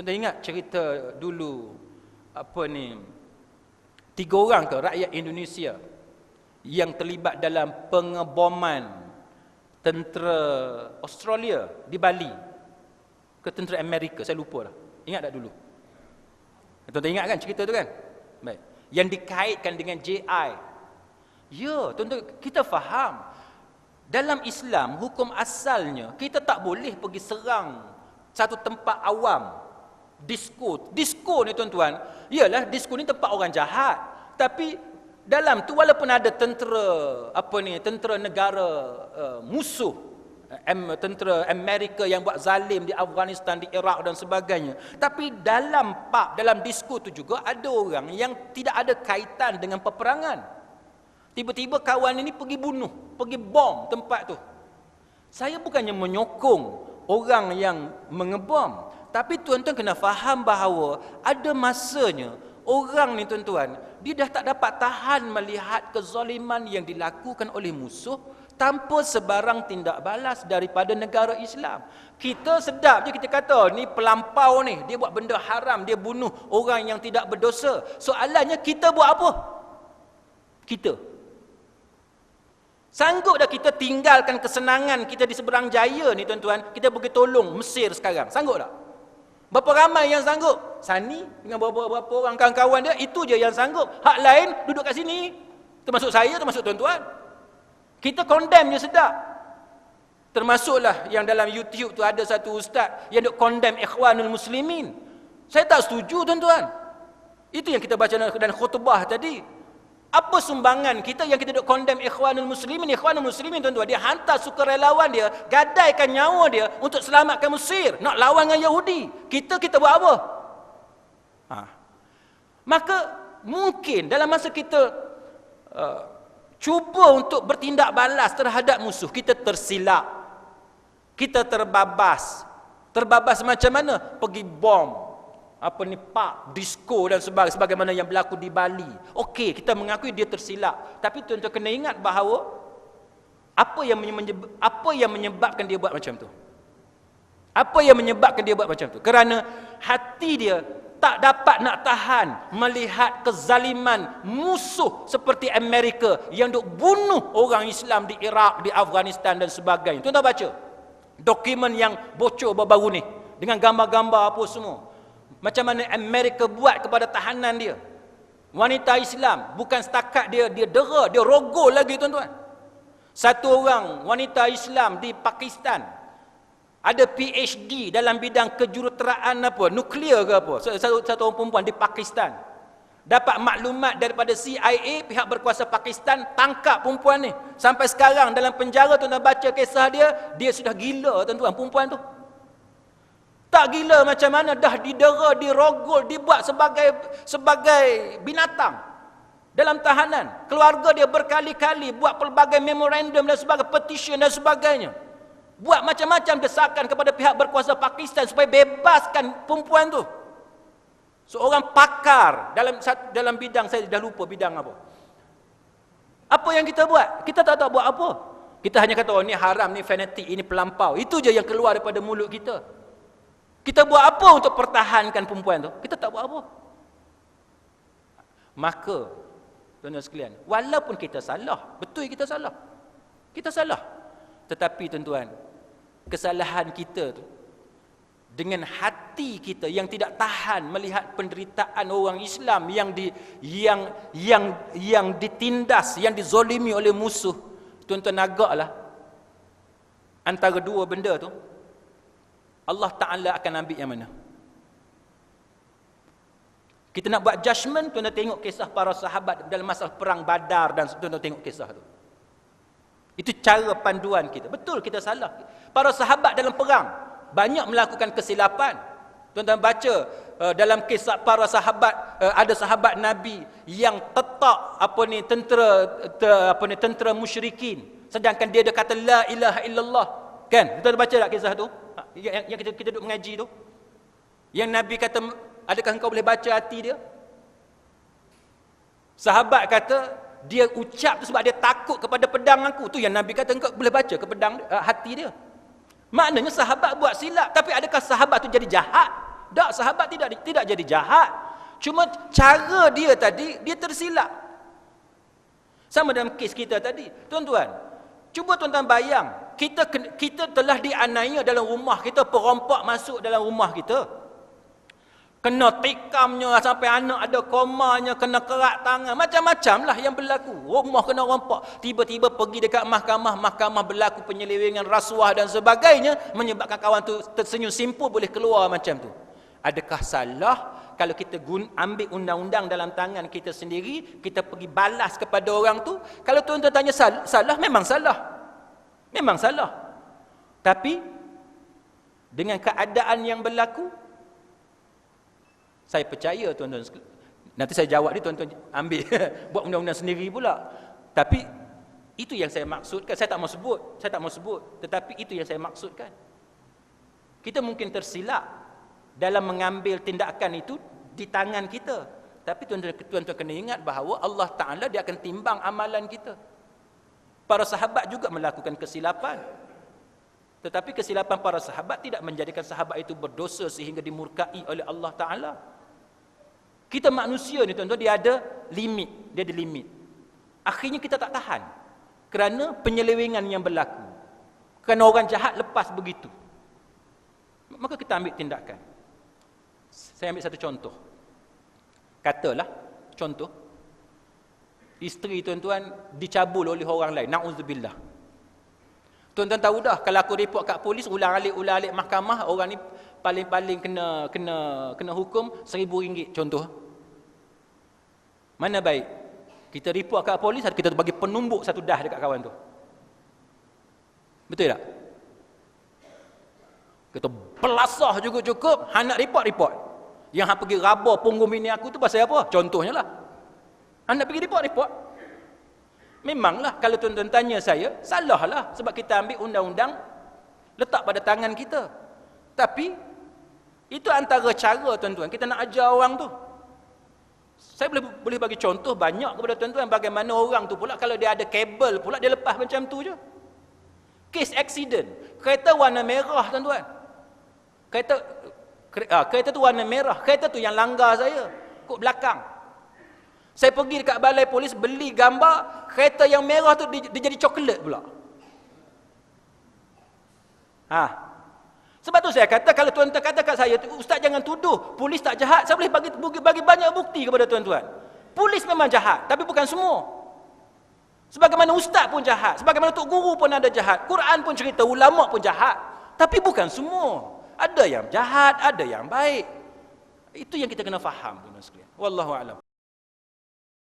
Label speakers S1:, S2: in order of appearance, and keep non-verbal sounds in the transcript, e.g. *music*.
S1: Tuan-tuan ingat cerita dulu apa ni tiga orang ke rakyat Indonesia yang terlibat dalam pengeboman tentera Australia di Bali ke tentera Amerika? Saya lupa lah ingat tak dulu? Tuan-tuan ingat kan cerita tu kan? Baik. Yang dikaitkan dengan JI ya tuan-tuan kita faham. Dalam Islam hukum asalnya kita tak boleh pergi serang satu tempat awam disko disko ni tuan-tuan. Ialah disko ni tempat orang jahat. Tapi dalam tu walaupun ada tentera apa ni tentera negara uh, musuh uh, tentera Amerika yang buat zalim di Afghanistan di Iraq dan sebagainya. Tapi dalam pub dalam disko tu juga ada orang yang tidak ada kaitan dengan peperangan. Tiba-tiba kawan ini pergi bunuh pergi bom tempat tu. Saya bukannya menyokong orang yang mengebom tapi tuan-tuan kena faham bahawa ada masanya orang ni tuan-tuan dia dah tak dapat tahan melihat kezaliman yang dilakukan oleh musuh tanpa sebarang tindak balas daripada negara Islam. Kita sedap je kita kata ni pelampau ni, dia buat benda haram, dia bunuh orang yang tidak berdosa. Soalannya kita buat apa? Kita. Sanggup dah kita tinggalkan kesenangan kita di seberang jaya ni tuan-tuan, kita pergi tolong Mesir sekarang. Sanggup tak? Berapa ramai yang sanggup? Sani dengan beberapa orang kawan-kawan dia, itu je yang sanggup. Hak lain duduk kat sini. Termasuk saya, termasuk tuan-tuan. Kita condemn je sedap. Termasuklah yang dalam YouTube tu ada satu ustaz yang duk condemn ikhwanul muslimin. Saya tak setuju tuan-tuan. Itu yang kita baca dalam khutbah tadi. Apa sumbangan kita yang kita duk condemn ikhwanul muslimin? Ikhwanul muslimin tuan-tuan, dia hantar sukarelawan dia, gadaikan nyawa dia untuk selamatkan Mesir, nak lawan dengan Yahudi. Kita kita buat apa? Ha. Maka mungkin dalam masa kita uh, cuba untuk bertindak balas terhadap musuh, kita tersilap. Kita terbabas. Terbabas macam mana? Pergi bom, apa ni pak disco dan sebagainya sebagaimana yang berlaku di Bali. Okey, kita mengakui dia tersilap. Tapi tuan-tuan kena ingat bahawa apa yang menyebab, apa yang menyebabkan dia buat macam tu? Apa yang menyebabkan dia buat macam tu? Kerana hati dia tak dapat nak tahan melihat kezaliman musuh seperti Amerika yang duk bunuh orang Islam di Iraq, di Afghanistan dan sebagainya. Tuan-tuan baca dokumen yang bocor baru-baru ni dengan gambar-gambar apa semua. Macam mana Amerika buat kepada tahanan dia. Wanita Islam bukan setakat dia dia dera, dia rogol lagi tuan-tuan. Satu orang wanita Islam di Pakistan ada PhD dalam bidang kejuruteraan apa, nuklear ke apa. Satu, satu orang perempuan di Pakistan. Dapat maklumat daripada CIA, pihak berkuasa Pakistan tangkap perempuan ni. Sampai sekarang dalam penjara tuan-tuan baca kisah dia, dia sudah gila tuan-tuan perempuan tu. Tak gila macam mana dah didera, dirogol, dibuat sebagai sebagai binatang dalam tahanan. Keluarga dia berkali-kali buat pelbagai memorandum dan sebagainya, petition dan sebagainya. Buat macam-macam desakan kepada pihak berkuasa Pakistan supaya bebaskan perempuan tu. Seorang pakar dalam dalam bidang saya dah lupa bidang apa. Apa yang kita buat? Kita tak tahu buat apa. Kita hanya kata oh ni haram, ni fanatik, ini pelampau. Itu je yang keluar daripada mulut kita. Kita buat apa untuk pertahankan perempuan tu? Kita tak buat apa. Maka, tuan-tuan sekalian, walaupun kita salah, betul kita salah. Kita salah. Tetapi tuan-tuan, kesalahan kita tu, dengan hati kita yang tidak tahan melihat penderitaan orang Islam yang di yang yang yang ditindas, yang dizolimi oleh musuh, tuan-tuan agaklah antara dua benda tu Allah Ta'ala akan ambil yang mana? Kita nak buat judgement, tuan-tuan tengok kisah para sahabat dalam masa perang badar dan tuan-tuan tengok kisah tu. Itu cara panduan kita. Betul kita salah. Para sahabat dalam perang, banyak melakukan kesilapan. Tuan-tuan baca uh, dalam kisah para sahabat, uh, ada sahabat Nabi yang tetap apa ni tentera te, apa ni tentera musyrikin sedangkan dia ada kata la ilaha illallah kan kita baca tak kisah tu yang, yang kita kita duduk mengaji tu yang nabi kata adakah engkau boleh baca hati dia sahabat kata dia ucap tu sebab dia takut kepada pedang aku tu yang nabi kata engkau boleh baca ke pedang uh, hati dia maknanya sahabat buat silap tapi adakah sahabat tu jadi jahat Tak, sahabat tidak tidak jadi jahat. Cuma cara dia tadi, dia tersilap. Sama dalam kes kita tadi. Tuan-tuan, cuba tuan-tuan bayang. Kita kita telah dianiaya dalam rumah kita, perompak masuk dalam rumah kita. Kena tikamnya sampai anak ada komanya, kena kerak tangan. Macam-macam lah yang berlaku. Rumah kena rompak. Tiba-tiba pergi dekat mahkamah. Mahkamah berlaku penyelewengan rasuah dan sebagainya. Menyebabkan kawan tu tersenyum simpul boleh keluar macam tu. Adakah salah kalau kita gun ambil undang-undang dalam tangan kita sendiri. Kita pergi balas kepada orang tu. Kalau tuan-tuan tanya salah, salah memang salah. Memang salah. Tapi dengan keadaan yang berlaku saya percaya tuan-tuan nanti saya jawab ni tuan-tuan ambil *laughs* buat undang-undang sendiri pula. Tapi itu yang saya maksudkan. Saya tak mau sebut, saya tak mau sebut, tetapi itu yang saya maksudkan. Kita mungkin tersilap dalam mengambil tindakan itu di tangan kita. Tapi tuan-tuan kena ingat bahawa Allah Taala dia akan timbang amalan kita. Para sahabat juga melakukan kesilapan. Tetapi kesilapan para sahabat tidak menjadikan sahabat itu berdosa sehingga dimurkai oleh Allah Taala. Kita manusia ni tuan-tuan dia ada limit, dia ada limit. Akhirnya kita tak tahan kerana penyelewengan yang berlaku. Kerana orang jahat lepas begitu. Maka kita ambil tindakan. Saya ambil satu contoh. Katalah contoh isteri tuan-tuan dicabul oleh orang lain. Nauzubillah. Tuan-tuan tahu dah kalau aku report kat polis ulang alik ulang alik mahkamah orang ni paling-paling kena kena kena hukum seribu ringgit contoh. Mana baik? Kita report kat polis atau kita bagi penumbuk satu dah dekat kawan tu? Betul tak? Kita belasah cukup-cukup, hang nak report-report. Yang hang pergi raba punggung bini aku tu pasal apa? Contohnya lah. Nak pergi report-report. Memanglah kalau tuan-tuan tanya saya, salahlah sebab kita ambil undang-undang letak pada tangan kita. Tapi itu antara cara tuan-tuan kita nak ajar orang tu. Saya boleh boleh bagi contoh banyak kepada tuan-tuan bagaimana orang tu pula kalau dia ada kabel pula dia lepas macam tu je. Case accident. Kereta warna merah tuan-tuan. Kereta ah, kereta tu warna merah. Kereta tu yang langgar saya. Kok belakang. Saya pergi dekat balai polis beli gambar kereta yang merah tu dia, jadi coklat pula. Ha, sebab tu saya kata kalau tuan-tuan kata kat saya, ustaz jangan tuduh, polis tak jahat. Saya boleh bagi bagi banyak bukti kepada tuan-tuan. Polis memang jahat, tapi bukan semua. Sebagaimana ustaz pun jahat, sebagaimana tok guru pun ada jahat, Quran pun cerita ulama pun jahat, tapi bukan semua. Ada yang jahat, ada yang baik. Itu yang kita kena faham tuan-tuan sekalian. Wallahu a'lam.